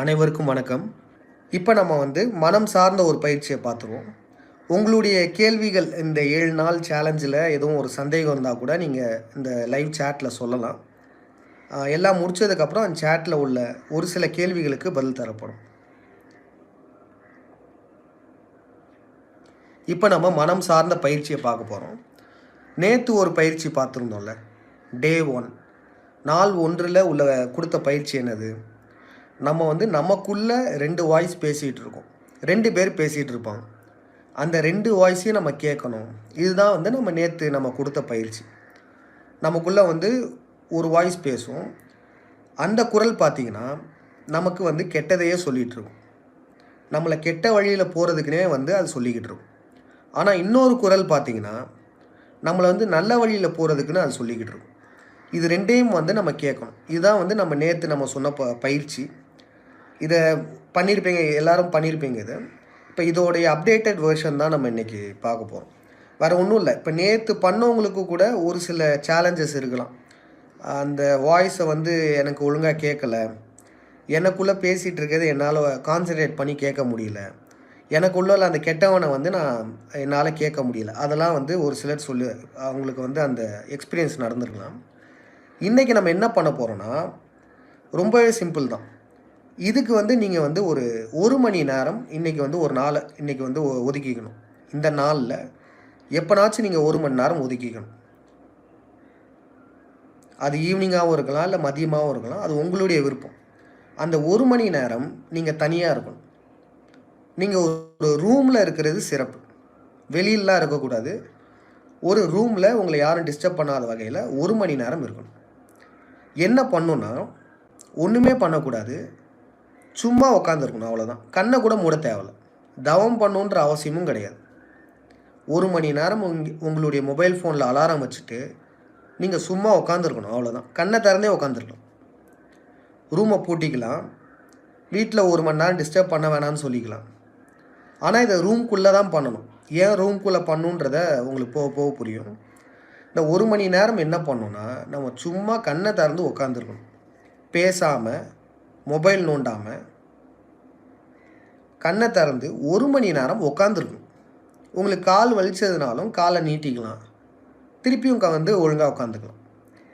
அனைவருக்கும் வணக்கம். இப்போ நம்ம வந்து மனம் சார்ந்த ஒரு பயிற்சியை பார்த்துருவோம். உங்களுடைய கேள்விகள் இந்த ஏழு நாள் சேலஞ்சில் எதுவும் ஒரு சந்தேகம் இருந்தால் கூட நீங்கள் இந்த லைவ் சேட்டில் சொல்லலாம். எல்லாம் முடிச்சதுக்கப்புறம் அந்த சேட்டில் உள்ள ஒரு சில கேள்விகளுக்கு பதில் தரப்படும். இப்போ நம்ம மனம் சார்ந்த பயிற்சியை பார்க்க போகிறோம் நேற்று ஒரு பயிற்சி பார்த்துருந்தோம்ல. டே ஒன் நாள் ஒன்றில் உள்ள கொடுத்த பயிற்சி என்னது? நம்ம வந்து நமக்குள்ளே ரெண்டு வாய்ஸ் பேசிகிட்டு இருக்கோம் ரெண்டு பேர் பேசிகிட்டு இருப்பாங்க அந்த ரெண்டு வாய்ஸையும் நம்ம கேட்கணும். இதுதான் வந்து நம்ம நேற்று நம்ம கொடுத்த பயிற்சி. நமக்குள்ளே வந்து ஒரு வாய்ஸ் பேசும். அந்த குரல் பார்த்திங்கன்னா நமக்கு வந்து கெட்டதையே சொல்லிகிட்டு இருக்கும் நம்மளை கெட்ட வழியில் போகிறதுக்குனே வந்து அது சொல்லிக்கிட்டு இருக்கும் ஆனால் இன்னொரு குரல் பார்த்தீங்கன்னா நம்மளை வந்து நல்ல வழியில் போகிறதுக்குன்னு அது சொல்லிக்கிட்டு இருக்கும் இது ரெண்டையும் வந்து நம்ம கேட்கணும். இதுதான் வந்து நம்ம நேற்று நம்ம சொன்ன ப பயிற்சி. இதை பண்ணியிருப்பீங்க எல்லோரும் பண்ணியிருப்பீங்க இது. இப்போ இதோடைய அப்டேட்டட் வெர்ஷன் தான் நம்ம இன்றைக்கி பார்க்க போகிறோம் வேறு ஒன்றும் இல்லை. இப்போ நேற்று பண்ணவங்களுக்கு கூட ஒரு சில சேலஞ்சஸ் இருக்கலாம். அந்த வாய்ஸை வந்து எனக்கு ஒழுங்காக கேட்கல. எனக்குள்ளே பேசிகிட்டு இருக்கிறது என்னால் கான்சன்ட்ரேட் பண்ணி கேட்க முடியல. எனக்குள்ள அந்த கெட்டவனை வந்து நான் என்னால் கேட்க முடியல. அதெல்லாம் வந்து ஒரு சிலர் சொல்லி அவங்களுக்கு வந்து அந்த எக்ஸ்பீரியன்ஸ் நடந்துருக்கலாம். இன்றைக்கி நம்ம என்ன பண்ண போகிறோன்னா ரொம்பவே சிம்பிள் தான். இதுக்கு வந்து நீங்கள் வந்து ஒரு ஒரு மணி நேரம் இன்றைக்கி வந்து ஒரு நாளை இன்றைக்கி வந்து ஒ- ஒதுக்கிக்கணும். இந்த நாளில் எப்போனாச்சும் நீங்கள் ஒரு மணி நேரம் ஒதுக்கிக்கணும். அது ஈவினிங்காகவும் இருக்கலாம் இல்லை மதியமாகவும் இருக்கலாம். அது உங்களுடைய விருப்பம். அந்த ஒரு மணி நேரம் நீங்கள் தனியாக இருக்கணும். நீங்கள் ஒரு ரூமில் இருக்கிறது சிறப்பு. வெளியிலலாம் இருக்கக்கூடாது. ஒரு ரூமில் உங்களை யாரும் டிஸ்டர்ப் பண்ணாத வகையில் ஒரு மணி நேரம் இருக்கணும். என்ன பண்ணுன்னா ஒன்றுமே பண்ணக்கூடாது. சும்மா உட்காந்துருக்கணும் அவ்வளோதான் கண்ணை கூட மூட தேவையில்ல. தவம் பண்ணுன்ற அவசியமும் கிடையாது. ஒரு மணி நேரம் உங்க உங்களுடைய மொபைல் ஃபோனில் அலாரம் வச்சுட்டு நீங்கள் சும்மா உட்காந்துருக்கணும் அவ்வளோதான் கண்ணை திறந்தே உட்காந்துருக்கலாம் ரூமை பூட்டிக்கலாம். வீட்டில் ஒரு மணி நேரம் டிஸ்டர்ப் பண்ண வேணாம்னு சொல்லிக்கலாம். ஆனால் இதை ரூம்குள்ளே தான் பண்ணணும். ஏன் ரூம்குள்ளே பண்ணுன்றத உங்களுக்கு போக போக புரியும். இந்த ஒரு மணி நேரம் என்ன பண்ணோன்னா நம்ம சும்மா கண்ணை திறந்து உட்காந்துருக்கணும் பேசாமல் மொபைல் நோண்டாமல் கண்ணை திறந்து ஒரு மணி நேரம் உட்காந்துருக்கும் உங்களுக்கு கால் வலிச்சதுனாலும் காலை நீட்டிக்கலாம். திருப்பியும் வந்து ஒழுங்காக உட்காந்துக்கலாம்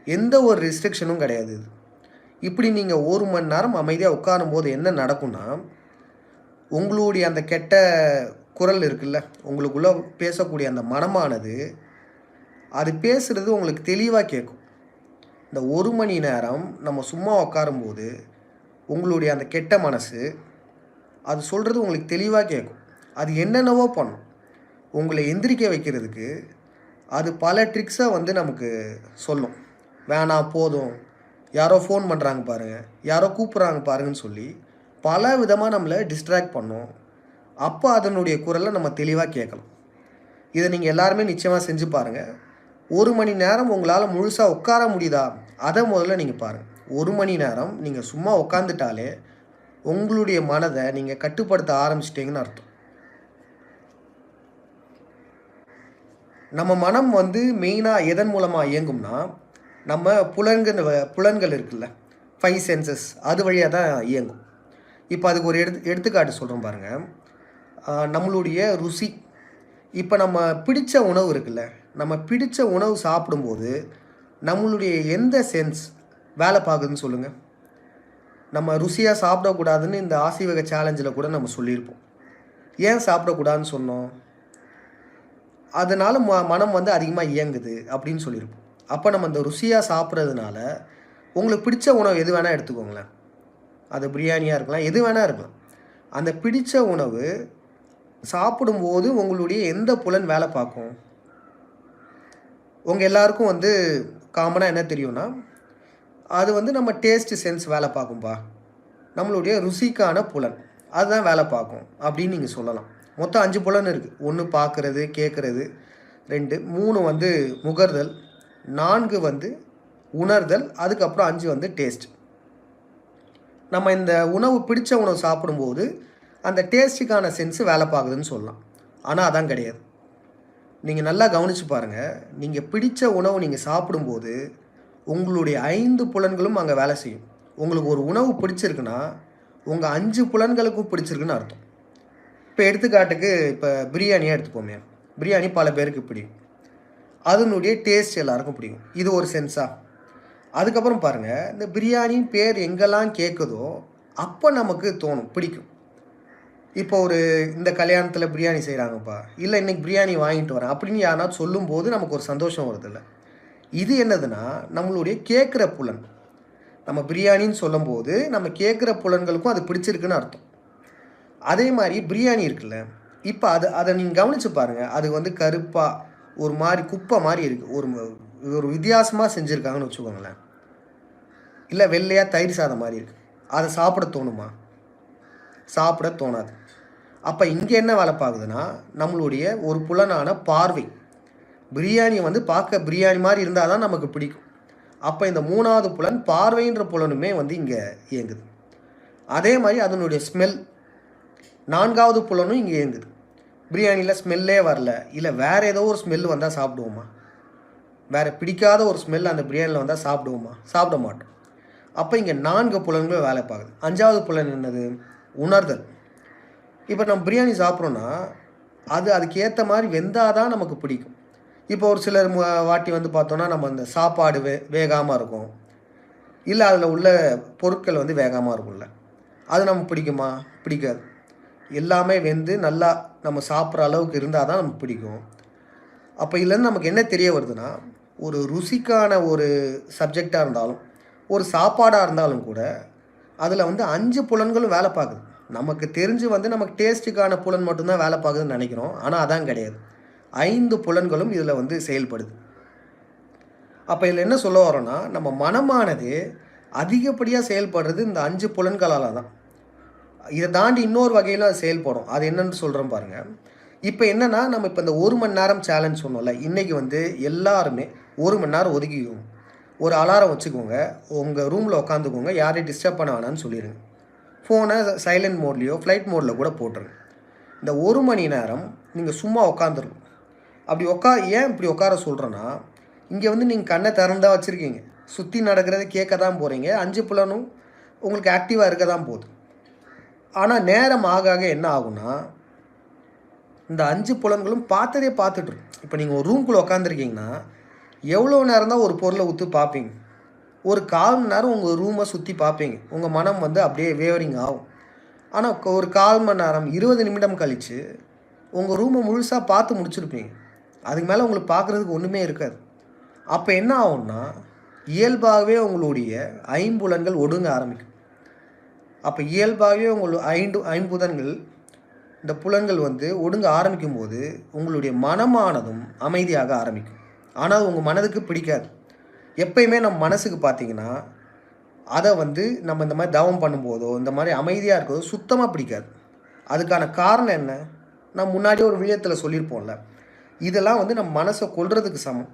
எந்த ஒரு ரெஸ்ட்ரிக்ஷனும் கிடையாது இது. இப்படி நீங்கள் ஒரு மணி நேரம் அமைதியாக உட்காரும் போது என்ன நடக்கும்னா உங்களுடைய அந்த கெட்ட குரல் இருக்குல்ல உங்களுக்குள்ளே பேசக்கூடிய அந்த மனமானது அது பேசுகிறது உங்களுக்கு தெளிவாக கேட்கும். இந்த ஒரு மணி நேரம் நம்ம சும்மா உட்காரும்போது உங்களுடைய அந்த கெட்ட மனசு அது சொல்கிறது உங்களுக்கு தெளிவாக கேட்கும் அது என்னென்னவோ பண்ணும். உங்களை எந்திரிக்க வைக்கிறதுக்கு அது பல ட்ரிக்ஸை வந்து நமக்கு சொல்லும். வேணாம் போதும். யாரோ ஃபோன் பண்ணுறாங்க பாருங்கள் யாரோ கூப்பிட்றாங்க பாருங்கன்னு சொல்லி பல விதமாக நம்மளை டிஸ்ட்ராக்ட் பண்ணும். அப்போ அதனுடைய குரலை நம்ம தெளிவாக கேட்கலாம். இதை நீங்கள் எல்லாருமே நிச்சயமாக செஞ்சு பாருங்கள் ஒரு மணி நேரம் உங்களால் முழுசாக உட்கார முடியுதா? அதை முதல்ல நீங்கள் பாருங்கள் ஒரு மணி நேரம் நீங்கள் சும்மா உட்காந்துட்டாலே உங்களுடைய மனதை நீங்கள் கட்டுப்படுத்த ஆரம்பிச்சிட்டிங்கன்னு அர்த்தம். நம்ம மனம் வந்து மெயினாக எதன் மூலமாக இயங்கும்னா நம்ம புலன்கள் புலன்கள் இருக்குல்ல ஃபைவ் சென்சஸ் அது வழியாக தான் இயங்கும். இப்போ அதுக்கு ஒரு எடுத்து எடுத்துக்காட்டு சொல்கிறோம் பாருங்கள் நம்மளுடைய ருசி. இப்போ நம்ம பிடித்த உணவு இருக்குல்ல நம்ம பிடித்த உணவு சாப்பிடும்போது நம்மளுடைய எந்த சென்ஸ் வேலை பார்க்குதுன்னு சொல்லுங்கள் நம்ம ருசியாக சாப்பிடக்கூடாதுன்னு இந்த ஆசிவக சேலஞ்சில் கூட நம்ம சொல்லியிருப்போம். ஏன் சாப்பிடக்கூடாதுன்னு சொன்னோம்? அதனால் ம மனம் வந்து அதிகமாக இயங்குது அப்படின்னு சொல்லியிருப்போம். அப்போ நம்ம இந்த ருசியாக சாப்பிட்றதுனால உங்களுக்கு பிடிச்ச உணவு எது வேணால் எடுத்துக்கோங்களேன். அது பிரியாணியாக இருக்கலாம் எது வேணால் இருக்கலாம். அந்த பிடித்த உணவு சாப்பிடும்போது உங்களுடைய எந்த புலன் வேலை பார்க்கும்? உங்கள் எல்லாருக்கும் வந்து காமனாக என்ன தெரியும்னா அது வந்து நம்ம டேஸ்ட் சென்ஸ் வேலை பார்க்கும்பா. நம்மளுடைய ருசிக்கான புலன். அதுதான் வேலை பார்க்கும். அப்படின்னு நீங்கள் சொல்லலாம். மொத்தம் அஞ்சு புலன் இருக்குது ஒன்று பார்க்குறது கேட்குறது ரெண்டு மூணு வந்து முகர்தல். நான்கு வந்து உணர்தல். அதுக்கப்புறம் அஞ்சு வந்து டேஸ்ட் நம்ம இந்த உணவு பிடிச்ச உணவு சாப்பிடும்போது அந்த டேஸ்ட்டுக்கான சென்ஸு வேலை பார்க்குதுன்னு சொல்லலாம். ஆனால் அதான் கிடையாது. நீங்கள் நல்லா கவனித்து பாருங்கள் நீங்கள் பிடித்த உணவு நீங்கள் சாப்பிடும்போது உங்களுடைய ஐந்து புலன்களும் அங்கே வேலை செய்யும். உங்களுக்கு ஒரு உணவு பிடிச்சிருக்குன்னா உங்கள் அஞ்சு புலன்களுக்கும் பிடிச்சிருக்குன்னு அர்த்தம். இப்போ எடுத்துக்காட்டுக்கு இப்போ பிரியாணியாக எடுத்துப்போமே பிரியாணி பல பேருக்கு பிடிக்கும். அதனுடைய டேஸ்ட் எல்லாருக்கும் பிடிக்கும். இது ஒரு சென்ஸா அதுக்கப்புறம் பாருங்கள் இந்த பிரியாணி பேர் எங்கெல்லாம் கேட்குதோ அப்போ நமக்கு தோணும் பிடிக்கும். இப்போ ஒரு இந்த கல்யாணத்தில் பிரியாணி செய்கிறாங்கப்பா இல்லை இன்னைக்கு பிரியாணி வாங்கிட்டு வரேன் அப்படின்னு யாருனா சொல்லும்போது நமக்கு ஒரு சந்தோஷம் வருதில்லை. இது என்னதுன்னா நம்மளுடைய கேட்குற புலன். நம்ம பிரியாணின்னு சொல்லும்போது நம்ம கேட்குற புலன்களுக்கும் அது பிடிச்சிருக்குன்னு அர்த்தம். அதே மாதிரி பிரியாணி இருக்குல்ல இப்போ அது அதை நீங்கள் கவனித்து பாருங்கள் அது வந்து கருப்பாக ஒரு மாதிரி குப்பை மாதிரி இருக்குது ஒரு ஒரு வித்தியாசமாக செஞ்சுருக்காங்கன்னு வச்சுக்கோங்களேன். இல்லை வெள்ளையாக தயிர் சாதம் மாதிரி இருக்குது அதை சாப்பிட தோணுமா? சாப்பிட தோணாது. அப்போ இங்கே என்ன வேலை பார்க்குதுன்னா நம்மளுடைய ஒரு புலனான பார்வை. பிரியாணி வந்து பார்க்க பிரியாணி மாதிரி இருந்தால் தான் நமக்கு பிடிக்கும். அப்போ இந்த மூணாவது புலன் பார்வைன்ற புலனுமே வந்து இங்கே இயங்குது. அதே மாதிரி அதனுடைய ஸ்மெல் நான்காவது புலனும் இங்கே இயங்குது. பிரியாணியில் ஸ்மெல்லே வரல. இல்லை வேறு ஏதோ ஒரு ஸ்மெல் வந்தால் சாப்பிடுவோமா? வேறு பிடிக்காத ஒரு ஸ்மெல் அந்த பிரியாணியில் வந்தால் சாப்பிடுவோமா? சாப்பிட மாட்டோம். அப்போ இங்கே நான்கு புலன்களும் வேலை பார்க்குது. அஞ்சாவது புலன் என்னது? உணர்தல். இப்போ நம்ம பிரியாணி சாப்பிட்றோன்னா அது அதுக்கேற்ற மாதிரி வெந்தால் தான் நமக்கு பிடிக்கும். இப்போ ஒரு சிலர் வாட்டி வந்து பார்த்தோன்னா நம்ம அந்த சாப்பாடு வே வேகாமல் இருக்கும். இல்லை அதில் உள்ள பொருட்கள் வந்து வேகாமல் இருக்கும்ல. அது நமக்கு பிடிக்குமா? பிடிக்காது. எல்லாமே வெந்து நல்லா நம்ம சாப்பிட்ற அளவுக்கு இருந்தால் தான் நமக்கு பிடிக்கும். அப்போ இதுலேருந்து நமக்கு என்ன தெரிய வருதுன்னா ஒரு ருசிக்கான ஒரு சப்ஜெக்டாக இருந்தாலும் ஒரு சாப்பாடாக இருந்தாலும் கூட அதில் வந்து அஞ்சு புலன்களும் வேலை பார்க்குது. நமக்கு தெரிஞ்சு வந்து நமக்கு டேஸ்ட்டுக்கான புலன் மட்டும்தான் வேலை பார்க்குதுன்னு நினைக்கிறோம். ஆனால் அதான் கிடையாது. ஐந்து புலன்களும் இதில் வந்து செயல்படுது. அப்போ இதில் என்ன சொல்ல வரோன்னா நம்ம மனமானது அதிகப்படியாக செயல்படுறது இந்த அஞ்சு புலன்களால் தான். இதை தாண்டி இன்னொரு வகையில் அது செயல்படும். அது என்னன்னு சொல்கிறோம் பாருங்கள் இப்போ என்னென்னா நம்ம இப்போ இந்த ஒரு மணி நேரம் சேலஞ்ச் சொன்னோம்ல இன்றைக்கி வந்து எல்லாருமே ஒரு மணி நேரம் ஒதுக்கிக்குவோம் ஒரு அலாரம் வச்சுக்கோங்க. உங்கள் ரூமில் உட்காந்துக்கோங்க. யாரையும் டிஸ்டர்ப் பண்ண வேணாம்னு சொல்லிடுங்க ஃபோனை சைலண்ட் மோட்லேயோ ஃப்ளைட் மோடில் கூட போட்டுருங்க. இந்த ஒரு மணி நேரம் நீங்கள் சும்மா உட்காந்துருக்கும் அப்படி உட்கா ஏன் இப்படி உட்கார சொல்கிறேன்னா இங்கே வந்து நீங்கள் கண்ணை திறந்தா வச்சுருக்கீங்க. சுற்றி நடக்கிறத கேட்க தான் போகிறீங்க அஞ்சு புலனும் உங்களுக்கு ஆக்டிவாக இருக்க தான் போகுது. ஆனால் நேரம் ஆக ஆக என்ன ஆகும்னா இந்த அஞ்சு புலன்களும் பார்த்ததே பார்த்துட்ருக்கும் இப்போ நீங்கள் ஒரு ரூம்குள்ளே உட்காந்துருக்கீங்கன்னா எவ்வளோ நேரம் தான் ஒரு பொருளை ஊற்றி பார்ப்பீங்க? ஒரு கால் மணி நேரம் உங்கள் ரூமை சுற்றி பார்ப்பீங்க. உங்கள் மனம் வந்து அப்படியே வேவரிங் ஆகும். ஆனால் ஒரு கால் மணி நேரம் இருபது நிமிடம் கழித்து உங்கள் ரூமை முழுசாக பார்த்து முடிச்சிருப்பீங்க. அதுக்கு மேலே உங்களுக்கு பார்க்குறதுக்கு ஒன்றுமே இருக்காது. அப்போ என்ன ஆகும்னா இயல்பாகவே உங்களுடைய ஐம்புலன்கள் ஒடுங்க ஆரம்பிக்கும். அப்போ இயல்பாகவே உங்களுடைய ஐந்து ஐம்புதன்கள் இந்த புலன்கள் வந்து ஒடுங்க ஆரம்பிக்கும் போது உங்களுடைய மனமானதும் அமைதியாக ஆரம்பிக்கும். ஆனால் உங்கள் மனதுக்கு பிடிக்காது. எப்பயுமே நம்ம மனசுக்கு பார்த்தீங்கன்னா அதை வந்து நம்ம இந்த மாதிரி தவம் பண்ணும்போதோ இந்த மாதிரி அமைதியாக இருக்கிறதோ சுத்தமாக பிடிக்காது. அதுக்கான காரணம் என்ன? நான் முன்னாடியே ஒரு விழியத்தில் சொல்லியிருப்போம்ல இதெல்லாம் வந்து நம்ம மனசை கொள்றதுக்கு சமம்.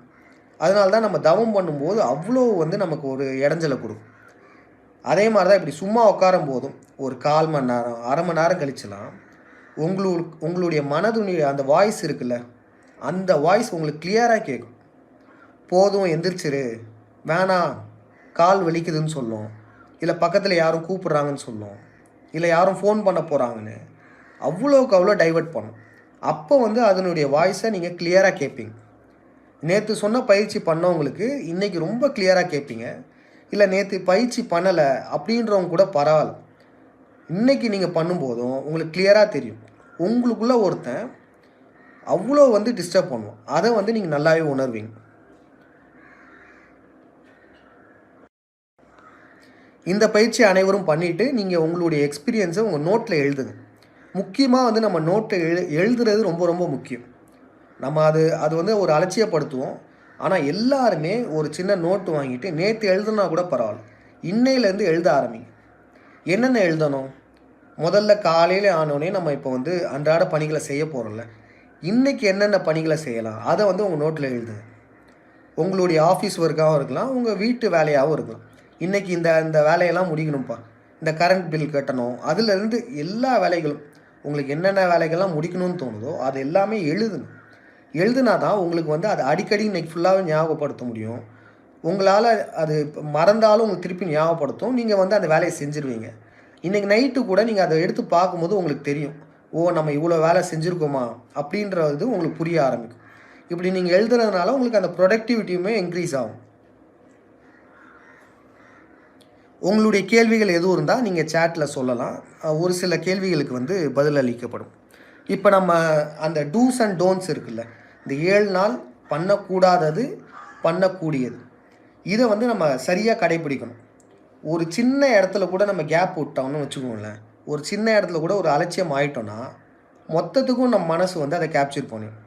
அதனால தான் நம்ம தவம் பண்ணும்போது அவ்வளோ வந்து நமக்கு ஒரு இடைஞ்சலை கொடுக்கும். அதே மாதிரி தான் இப்படி சும்மா உட்காரும் போதும் ஒரு கால் மணி நேரம் அரை மணி நேரம் கழிச்சலாம் உங்களுக்கு உங்களுடைய மனதுடைய அந்த வாய்ஸ் இருக்குல்ல அந்த வாய்ஸ் உங்களுக்கு கிளியராக கேட்கும். போதும் எந்திரிச்சிரு. வேணாம் கால் வலிக்குதுன்னு சொல்லும். இல்லை பக்கத்தில் யாரும் கூப்பிட்றாங்கன்னு சொல்லும். இல்லை யாரும் ஃபோன் பண்ண போகிறாங்கன்னு அவ்வளோக்கு அவ்வளோ டைவர்ட் பண்ணும். அப்போ வந்து அதனுடைய வாய்ஸை நீங்கள் கிளியராக கேட்பீங்க நேற்று சொன்ன பயிற்சி பண்ணவங்களுக்கு இன்றைக்கி ரொம்ப கிளியராக கேட்பீங்க இல்லை நேற்று பயிற்சி பண்ணலை அப்படின்றவங்க கூட பரவாயில்ல. இன்றைக்கி நீங்கள் பண்ணும்போதும் உங்களுக்கு கிளியராக தெரியும். உங்களுக்குள்ளே ஒருத்தன் அவ்வளோ வந்து டிஸ்டர்ப் பண்ணுவோம் அதை வந்து நீங்கள் நல்லாவே உணர்வீங்க. இந்த பயிற்சி அனைவரும் பண்ணிவிட்டு நீங்கள் உங்களுடைய எக்ஸ்பீரியன்ஸை உங்கள் நோட்டில் எழுதுங்க. முக்கியமாக வந்து நம்ம நோட்டை எழு எழுதுறது ரொம்ப ரொம்ப முக்கியம். நம்ம அது அது வந்து ஒரு அலட்சியப்படுத்துவோம். ஆனால் எல்லாருமே ஒரு சின்ன நோட்டு வாங்கிட்டு நேற்று எழுதுனா கூட பரவாயில்ல. இன்னையிலேருந்து எழுத ஆரம்பிங்க. என்னென்ன எழுதணும்? முதல்ல காலையில் ஆனோடனே நம்ம இப்போ வந்து அன்றாட பணிகளை செய்ய போகிறோம்ல இன்றைக்கி என்னென்ன பணிகளை செய்யலாம்? அதை வந்து உங்கள் நோட்டில் எழுதுங்க உங்களுடைய ஆஃபீஸ் ஒர்க்காகவும் இருக்கலாம் உங்கள் வீட்டு வேலையாகவும் இருக்கலாம். இன்றைக்கி இந்த இந்த வேலையெல்லாம் முடிக்கணும்ப்பா. இந்த கரண்ட் பில் கட்டணும். அதுலேருந்து எல்லா வேலைகளும் உங்களுக்கு என்னென்ன வேலைகள்லாம் முடிக்கணும்னு தோணுதோ அது எல்லாமே எழுதணும். எழுதுனா தான் உங்களுக்கு வந்து அதை அடிக்கடி இன்னைக்கு ஃபுல்லாகவே ஞாபகப்படுத்த முடியும். உங்களால் அது மறந்தாலும் உங்களுக்கு திருப்பி ஞாபகப்படுத்தும். நீங்கள் வந்து அந்த வேலையை செஞ்சுருவீங்க. இன்றைக்கி நைட்டு கூட நீங்கள் அதை எடுத்து பார்க்கும்போது உங்களுக்கு தெரியும். ஓ நம்ம இவ்வளோ வேலை செஞ்சுருக்கோமா? அப்படின்றது உங்களுக்கு புரிய ஆரம்பிக்கும். இப்படி நீங்கள் எழுதுறதுனால உங்களுக்கு அந்த ப்ரொடக்டிவிட்டியுமே இன்க்ரீஸ் ஆகும். உங்களுடைய கேள்விகள் எதுவும் இருந்தால் நீங்கள் சேட்டில் சொல்லலாம். ஒரு சில கேள்விகளுக்கு வந்து பதில் அளிக்கப்படும். இப்போ நம்ம அந்த டூஸ் அண்ட் டோன்ட்ஸ் இருக்குல்ல இந்த ஏழு நாள் பண்ணக்கூடாதது பண்ணக்கூடியது. இதை வந்து நம்ம சரியாக கடைபிடிக்கணும். ஒரு சின்ன இடத்துல கூட நம்ம கேப் விட்டோம்னு வச்சுக்கோங்களேன். ஒரு சின்ன இடத்துல கூட ஒரு அலட்சியம் ஆயிட்டோன்னா மொத்தத்துக்கும் நம்ம மனசு வந்து அதை கேப்சர் பண்ணிடும்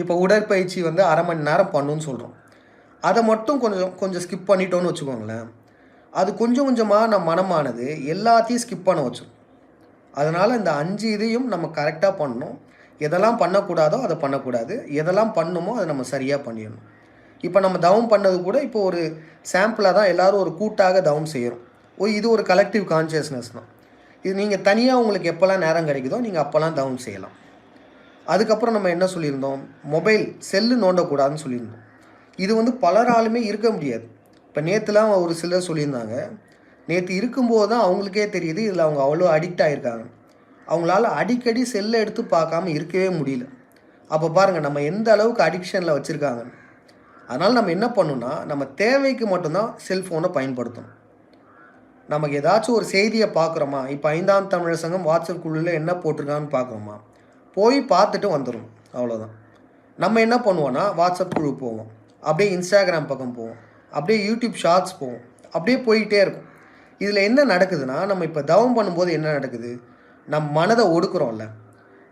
இப்போ உடற்பயிற்சி வந்து அரை மணி நேரம் பண்ணுன்னு சொல்கிறோம் அதை மட்டும் கொஞ்சம் கொஞ்சம் ஸ்கிப் பண்ணிட்டோன்னு வச்சுக்கோங்களேன். அது கொஞ்சம் கொஞ்சமாக நம்ம மனமானது எல்லாத்தையும் ஸ்கிப் பண்ண வச்சிடும் அதனால் இந்த அஞ்சு இதையும் நம்ம கரெக்டாக பண்ணணும். எதெல்லாம் பண்ணக்கூடாதோ அதை பண்ணக்கூடாது. எதெல்லாம் பண்ணுமோ அதை நம்ம சரியாக பண்ணிடணும். இப்போ நம்ம தவம் பண்ணது கூட இப்போ ஒரு சாம்பிளாக தான் எல்லாரும் ஒரு கூட்டாக தவம் செய்கிறோம் ஓ இது ஒரு கலெக்டிவ் கான்சியஸ்னஸ் தான். இது நீங்கள் தனியாக உங்களுக்கு எப்போல்லாம் நேரம் கிடைக்குதோ நீங்கள் அப்போல்லாம் தவம் செய்யலாம். அதுக்கப்புறம் நம்ம என்ன சொல்லியிருந்தோம்? மொபைல் செல்லு நோண்டக்கூடாதுன்னு சொல்லியிருந்தோம். இது வந்து பலராலுமே இருக்க முடியாது. இப்போ நேற்றுலாம் ஒரு சிலர் சொல்லியிருந்தாங்க. நேற்று இருக்கும்போது தான் அவங்களுக்கே தெரியுது இதில் அவங்க அவ்வளோ அடிக்ட் ஆகிருக்காங்க அவங்களால அடிக்கடி செல்லை எடுத்து பார்க்காம இருக்கவே முடியல. அப்போ பாருங்கள் நம்ம எந்த அளவுக்கு அடிக்ஷனில் வச்சுருக்காங்க. அதனால் நம்ம என்ன பண்ணணும்னா நம்ம தேவைக்கு மட்டும்தான் செல்ஃபோனை பயன்படுத்தணும். நமக்கு ஏதாச்சும் ஒரு செய்தியை பார்க்குறோமா இப்போ ஐந்தாம் தமிழர் சங்கம் வாட்ஸ்அப் குழுவில் என்ன போட்டிருக்கான்னு பார்க்குறோமா போய் பார்த்துட்டு வந்துடும் அவ்வளோதான் நம்ம என்ன பண்ணுவோன்னா வாட்ஸ்அப் குழு போவோம். அப்படியே இன்ஸ்டாகிராம் பக்கம் போவோம். அப்படியே யூடியூப் ஷார்ட்ஸ் போவோம். அப்படியே போயிட்டே இருக்கும். இதில் என்ன நடக்குதுன்னா நம்ம இப்போ தவம் பண்ணும்போது என்ன நடக்குது? நம் மனதை ஒடுக்குறோம்ல.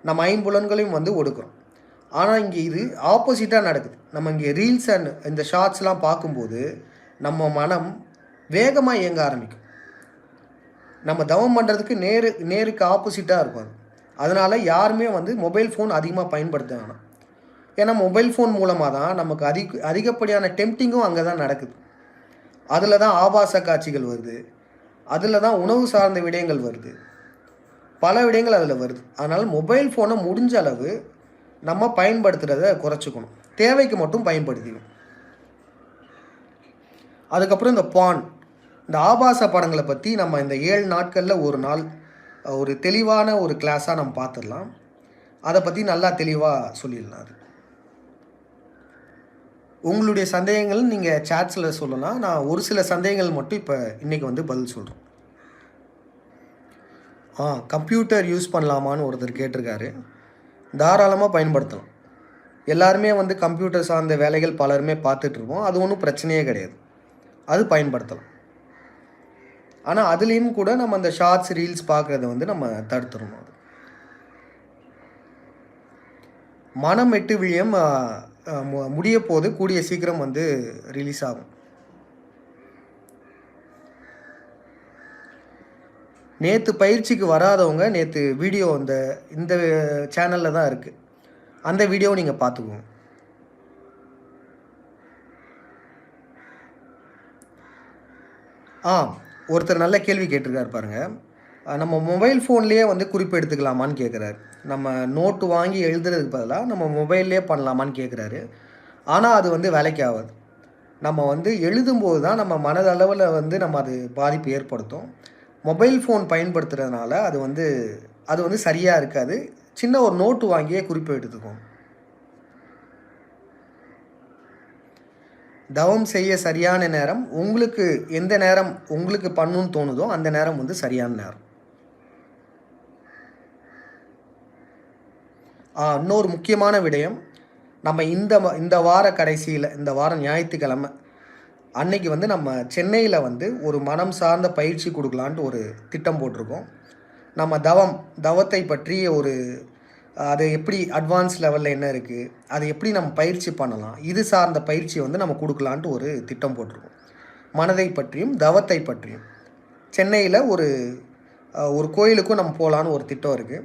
நம்ம ஐம்புலன்களையும் வந்து ஒடுக்குறோம். ஆனால் இங்கே இது ஆப்போசிட்டாக நடக்குது. நம்ம இங்கே ரீல்ஸ் அண்ட் இந்த ஷார்ட்ஸ்லாம் பார்க்கும்போது நம்ம மனம் வேகமாக இயங்க ஆரம்பிக்கும். நம்ம தவம் பண்ணுறதுக்கு நேரு நேருக்கு ஆப்போசிட்டாக இருக்கும் அது. அதனால் யாருமே வந்து மொபைல் ஃபோன் அதிகமாக பயன்படுத்த வேணாம் ஏன்னா மொபைல் ஃபோன் மூலமாக தான் நமக்கு அதிக அதிகப்படியான டெம்டிங்கும் அங்கே தான் நடக்குது. அதில் தான் ஆபாச காட்சிகள் வருது. அதில் தான் உணவு சார்ந்த விடயங்கள் வருது. பல விடயங்கள் அதில் வருது. அதனால் மொபைல் ஃபோனை முடிஞ்ச அளவு நம்ம பயன்படுத்துகிறத குறைச்சிக்கணும். தேவைக்கு மட்டும் பயன்படுத்திக்கணும். அதுக்கப்புறம் இந்த பான். இந்த ஆபாச படங்களை பற்றி நம்ம இந்த ஏழு நாட்களில் ஒரு நாள் ஒரு தெளிவான ஒரு கிளாஸாக நம்ம பார்த்துடலாம். அதை பற்றி நல்லா தெளிவாக சொல்லிடலாம் அது. உங்களுடைய சந்தேகங்கள் நீங்கள் சேட்ஸில் சொல்லலாம். நான் ஒரு சில சந்தேகங்கள் மட்டும் இப்போ இன்றைக்கி வந்து பதில் சொல்கிறேன் ஆ கம்ப்யூட்டர் யூஸ் பண்ணலாமான்னு ஒருத்தர் கேட்டிருக்காரு. தாராளமாக பயன்படுத்தலாம். எல்லாருமே வந்து கம்ப்யூட்டர் சார்ந்த வேலைகள் பலருமே பார்த்துட்ருப்போம் அது ஒன்றும் பிரச்சனையே கிடையாது. அது பயன்படுத்தலாம். ஆனால் அதுலேயும் கூட நம்ம அந்த ஷார்ட்ஸ் ரீல்ஸ் பார்க்குறத வந்து நம்ம தடுத்துடணும். அது மனம் எட்டு விழியம் முடிய போது கூடிய சீக்கிரம் வந்து ரிலீஸ் ஆகும். நேற்று பயிற்சிக்கு வராதவங்க நேற்று வீடியோ அந்த இந்த சேனலில் தான் இருக்குது அந்த வீடியோவை நீங்கள் பார்த்துக்கோங்க ஆ ஒருத்தர் நல்ல கேள்வி கேட்டிருக்காரு பாருங்கள் நம்ம மொபைல் ஃபோன்லேயே வந்து குறிப்பு எடுத்துக்கலாமான்னு கேட்குறாரு நம்ம நோட்டு வாங்கி எழுதுறதுக்கு பதிலாக நம்ம மொபைல்லே பண்ணலாமான்னு கேட்குறாரு ஆனால் அது வந்து வேலைக்கு ஆகாது. நம்ம வந்து எழுதும்போது தான் நம்ம மனதளவில் வந்து நம்ம அது பாதிப்பு ஏற்படுத்தும். மொபைல் ஃபோன் பயன்படுத்துகிறதுனால அது வந்து அது வந்து சரியாக இருக்காது. சின்ன ஒரு நோட்டு வாங்கியே குறிப்பு எடுத்துக்கும். தவம் செய்ய சரியான நேரம் உங்களுக்கு எந்த நேரம் உங்களுக்கு பண்ணுன்னு தோணுதோ அந்த நேரம் வந்து சரியான நேரம் ஆ, இன்னொரு முக்கியமான விடயம் நம்ம இந்த வ- இந்த வார கடைசியில் இந்த வாரம் ஞாயிற்றுக்கிழமை அன்னைக்கு வந்து நம்ம சென்னையில் வந்து ஒரு மனம் சார்ந்த பயிற்சி கொடுக்கலான்ட்டு ஒரு திட்டம் போட்டிருக்கோம். நம்ம தவம் தவத்தை பற்றி ஒரு அது எப்படி அட்வான்ஸ் லெவலில் என்ன இருக்குது அதை எப்படி நம்ம பயிற்சி பண்ணலாம் இது சார்ந்த பயிற்சி வந்து நம்ம கொடுக்கலான்ட்டு ஒரு திட்டம் போட்டிருக்கோம். மனதை பற்றியும் தவத்தை பற்றியும். சென்னையில் ஒரு ஒரு கோயிலுக்கும் நம்ம போகலான்னு ஒரு திட்டம் இருக்குது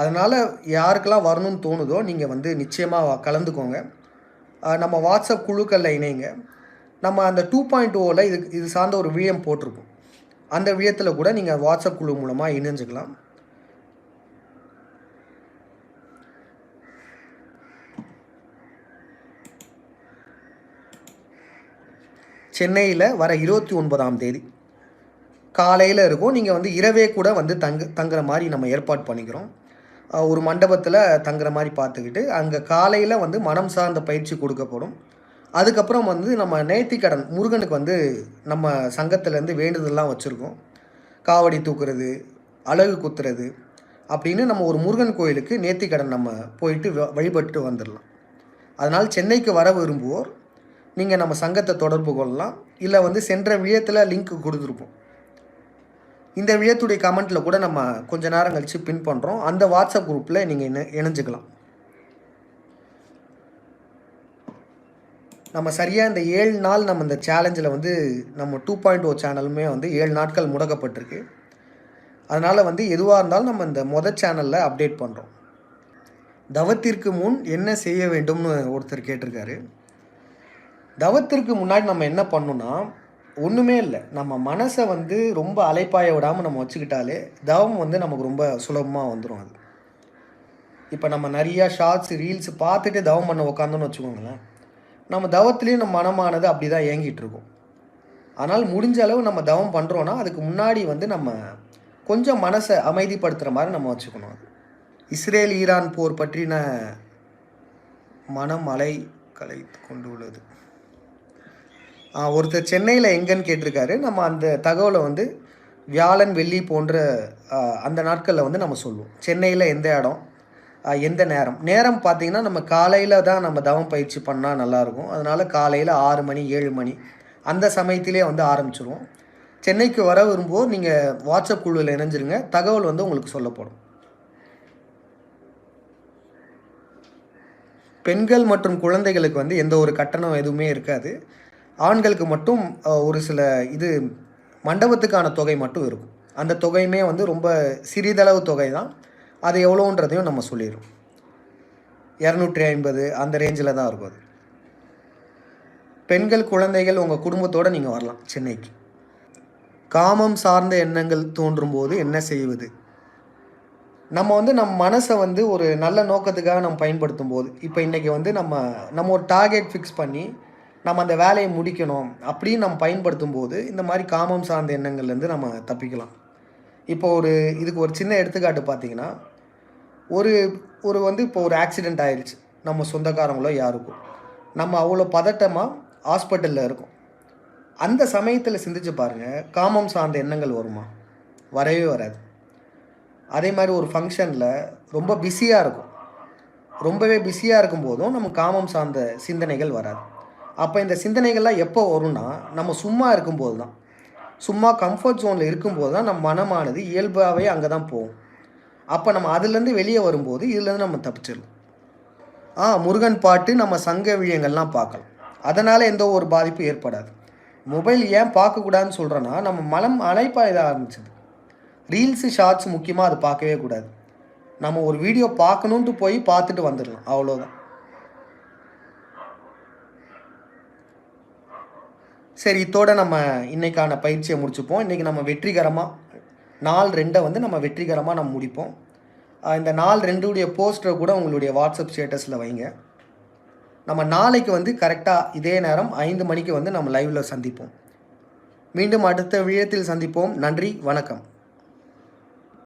அதனால் யாருக்கெல்லாம் வரணும்னு தோணுதோ நீங்கள் வந்து நிச்சயமாக கலந்துக்கோங்க. நம்ம வாட்ஸ்அப் குழுக்களில் இணைங்க. நம்ம அந்த டூ பாயிண்ட் ஓவில் இது இது சார்ந்த ஒரு விழியம் போட்டிருக்கோம். அந்த விழியத்தில் கூட நீங்கள் வாட்ஸ்அப் குழு மூலமாக இணைஞ்சுக்கலாம். சென்னையில் வர இருபத்தி ஒன்பதாம் தேதி. காலையில் இருக்கும். நீங்கள் வந்து இரவே கூட வந்து தங்கு தங்குற மாதிரி நம்ம ஏற்பாடு பண்ணிக்கிறோம். ஒரு மண்டபத்தில் தங்குற மாதிரி பார்த்துக்கிட்டு அங்கே காலையில் வந்து மனம் சார்ந்த பயிற்சி கொடுக்கப்படும். அதுக்கப்புறம் வந்து நம்ம நேர்த்திக்கடன் முருகனுக்கு வந்து நம்ம சங்கத்துலேருந்து வேண்டுதல்லாம் வச்சுருக்கோம். காவடி தூக்குறது அழகு குத்துறது அப்படின்னு நம்ம ஒரு முருகன் கோயிலுக்கு நேர்த்திக்கடன் நம்ம போயிட்டு வ- வழிபட்டு வந்துடலாம் அதனால் சென்னைக்கு வர விரும்புவோர் நீங்கள் நம்ம சங்கத்தை தொடர்பு கொள்ளலாம். இல்லை வந்து சென்ற விழயத்தில் லிங்க் கொடுத்துருப்போம். இந்த விழத்துடைய கமெண்ட்டில் கூட நம்ம கொஞ்ச நேரம் கழித்து பின் பண்ணுறோம் அந்த வாட்ஸ்அப் குரூப்பில் நீங்கள் இணை இணைஞ்சுக்கலாம். நம்ம சரியாக இந்த ஏழு நாள் நம்ம இந்த சேலஞ்சில் வந்து நம்ம டூ பாயிண்ட் ஓ சேனலுமே வந்து ஏழு நாட்கள் முடக்கப்பட்டிருக்கு. அதனால் வந்து எதுவாக இருந்தாலும் நம்ம இந்த மொதல் சேனலில் அப்டேட் பண்ணுறோம் தவத்திற்கு முன் என்ன செய்ய வேண்டும்னு ஒருத்தர் கேட்டிருக்காரு. தவத்திற்கு முன்னாடி நம்ம என்ன பண்ணணும்னா ஒன்றுமே இல்லை. நம்ம மனசை வந்து ரொம்ப அலைப்பாய விடாமல் நம்ம வச்சுக்கிட்டாலே தவம் வந்து நமக்கு ரொம்ப சுலபமாக வந்துடும் அது. இப்போ நம்ம நிறையா ஷார்ட்ஸ் ரீல்ஸ் பார்த்துட்டு தவம் பண்ண உட்காந்தோன்னு வச்சுக்கோங்களேன் நம்ம தவத்துலேயும் நம்ம மனமானது அப்படி தான் இயங்கிட்டு இருக்கும். ஆனால் முடிஞ்ச அளவு நம்ம தவம் பண்ணுறோன்னா அதுக்கு முன்னாடி வந்து நம்ம கொஞ்சம் மனசை அமைதிப்படுத்துகிற மாதிரி நம்ம வச்சுக்கணும் அது. இஸ்ரேல் ஈரான் போர் பற்றின மனம் அலை கொண்டுள்ளது. கொண்டு உள்ளது ஒருத்தர் சென்னையில் எங்கன்னு கேட்டிருக்காரு. நம்ம அந்த தகவலை வந்து வியாழன் வெள்ளி போன்ற அந்த நாட்களில் வந்து நம்ம சொல்லுவோம் சென்னையில் எந்த இடம் எந்த நேரம்? நேரம் பார்த்தீங்கன்னா நம்ம காலையில் தான் நம்ம தவம் பயிற்சி பண்ணால் நல்லாயிருக்கும் அதனால் காலையில் ஆறு மணி ஏழு மணி அந்த சமயத்திலே வந்து ஆரம்பிச்சிருவோம். சென்னைக்கு வர விரும்புவோர் நீங்கள் வாட்ஸ்அப் குழுவில் இணைஞ்சிருங்க. தகவல் வந்து உங்களுக்கு சொல்லப்படும். பெண்கள் மற்றும் குழந்தைகளுக்கு வந்து எந்த ஒரு கட்டணம் எதுவுமே இருக்காது. ஆண்களுக்கு மட்டும் ஒரு சில இது மண்டபத்துக்கான தொகை மட்டும் இருக்கும். அந்த தொகையுமே வந்து ரொம்ப சிறிதளவு தொகை தான் அது எவ்வளோன்றதையும் நம்ம சொல்லிடுறோம். இரநூற்றி ஐம்பது அந்த ரேஞ்சில் தான் இருக்கும் அது. பெண்கள் குழந்தைகள் உங்கள் குடும்பத்தோடு நீங்கள் வரலாம் சென்னைக்கு. காமம் சார்ந்த எண்ணங்கள் தோன்றும் போது என்ன செய்வது? நம்ம வந்து நம் மனசை வந்து ஒரு நல்ல நோக்கத்துக்காக நம்ம பயன்படுத்தும் போது இப்போ இன்றைக்கி வந்து நம்ம நம்ம ஒரு டார்கெட் ஃபிக்ஸ் பண்ணி நம்ம அந்த வேலையை முடிக்கணும் அப்படின்னு நம்ம பயன்படுத்தும் போது இந்த மாதிரி காமம் சார்ந்த எண்ணங்கள்லேருந்து நம்ம தப்பிக்கலாம். இப்போ ஒரு இதுக்கு ஒரு சின்ன எடுத்துக்காட்டு பார்த்தீங்கன்னா ஒரு ஒரு வந்து இப்போ ஒரு ஆக்சிடெண்ட் ஆயிடுச்சு நம்ம சொந்தக்காரங்களோ யாருக்கும் நம்ம அவ்வளோ பதட்டமாக ஹாஸ்பிட்டலில் இருக்கோம். அந்த சமயத்தில் சிந்திச்சு பாருங்கள் காமம் சார்ந்த எண்ணங்கள் வருமா? வரவே வராது. அதே மாதிரி ஒரு ஃபங்க்ஷனில் ரொம்ப பிஸியாக இருக்கும். ரொம்பவே பிஸியாக இருக்கும் போதும் நம்ம காமம் சார்ந்த சிந்தனைகள் வராது. அப்போ இந்த சிந்தனைகள்லாம் எப்போ வரும்னா நம்ம சும்மா இருக்கும்போது தான். சும்மா கம்ஃபர்ட் ஜோனில் இருக்கும்போது தான் நம்ம மனமானது இயல்பாகவே அங்கே தான் போகும். அப்போ நம்ம அதுலேருந்து வெளியே வரும்போது இதுலேருந்து நம்ம தப்பிச்சிடலாம். ஆ முருகன் பாட்டு நம்ம சங்க விழியங்கள்லாம் பார்க்கலாம். அதனால் எந்த ஒரு பாதிப்பும் ஏற்படாது. மொபைல் ஏன் பார்க்கக்கூடாதுன்னு சொல்கிறேன்னா நம்ம மனம் அழைப்பாக இதாக ஆரம்பிச்சது. ரீல்ஸு ஷார்ட்ஸ் முக்கியமாக அது பார்க்கவே கூடாது. நம்ம ஒரு வீடியோ பார்க்கணுன்ட்டு போய் பார்த்துட்டு வந்துடலாம். அவ்வளோதான் சரி இதோட நம்ம இன்றைக்கான பயிற்சியை முடிச்சுப்போம். இன்றைக்கி நம்ம வெற்றிகரமாக நாள் ரெண்டை வந்து நம்ம வெற்றிகரமாக நம்ம முடிப்போம். இந்த நாள் ரெண்டுடைய போஸ்டரை கூட உங்களுடைய வாட்ஸ்அப் ஸ்டேட்டஸில் வைங்க. நம்ம நாளைக்கு வந்து கரெக்டாக இதே நேரம் ஐந்து மணிக்கு வந்து நம்ம லைவில் சந்திப்போம். மீண்டும் அடுத்த விழயத்தில் சந்திப்போம். நன்றி வணக்கம்.